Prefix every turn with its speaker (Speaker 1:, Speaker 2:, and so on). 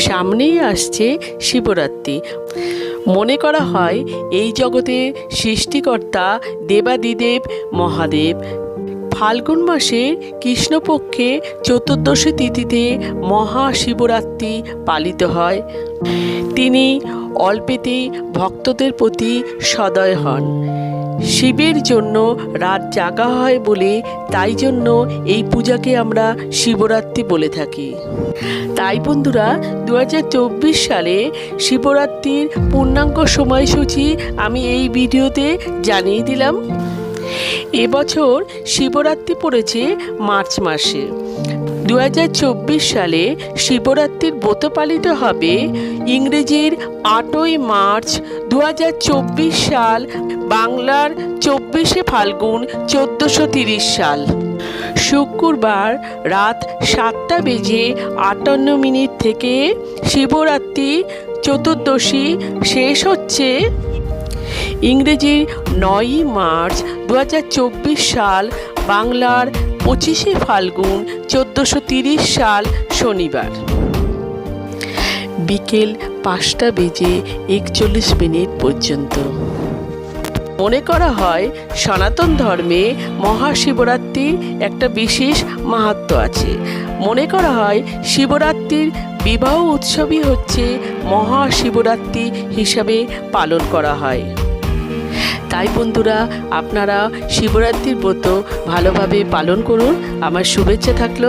Speaker 1: সামনেই আসছে শিবরাত্রি। মনে করা হয়, এই জগতে সৃষ্টিকর্তা দেবাদিদেব মহাদেব। ফাল্গুন মাসের কৃষ্ণপক্ষে চতুর্দশী তিথিতে মহাশিবরাত্রি পালিত হয়। তিনি অল্পেতেই ভক্তদের প্রতি সদয় হন। শিবের জন্য রাত জাগা হয় বলে তাই জন্য এই পূজাকে আমরা শিবরাত্রি বলে থাকি। তাই বন্ধুরা দু হাজার চব্বিশ সালে শিবরাত্রির পূর্ণাঙ্গ সময়সূচি আমি এই ভিডিওতে জানিয়ে দিলাম। এবছর শিবরাত্রি পড়েছে মার্চ মাসে। দু হাজার চব্বিশ সালে শিবরাত্রির ব্রত পালিত হবে। ইংরেজির আটই মার্চ দু হাজার চব্বিশ সাল, বাংলার চব্বিশে ফাল্গুন চোদ্দোশো সাল। শুক্রবার রাত সাতটা বেজে আটান্ন মিনিট থেকে শিবরাত্রি চতুর্দশী শেষ হচ্ছে। ইংরেজির নয়ই মার্চ দু হাজার চব্বিশ সাল, বাংলার পঁচিশে ফাল্গুন চোদ্দোশো তিরিশ সাল শনিবার। বিকেল পাঁচটা বেজে একচল্লিশ মিনিট পর্যন্ত। মনে করা হয় সনাতন ধর্মে মহাশিবরাত্রির একটা বিশেষ মাহাত্ম আছে। মনে করা হয় শিবরাত্রির বিবাহ উৎসবই হচ্ছে মহাশিবরাত্রি হিসাবে পালন করা হয়। তাই বন্ধুরা আপনারা শিবরাত্রির ব্রত ভালোভাবে পালন করুন। আমার শুভেচ্ছা থাকল।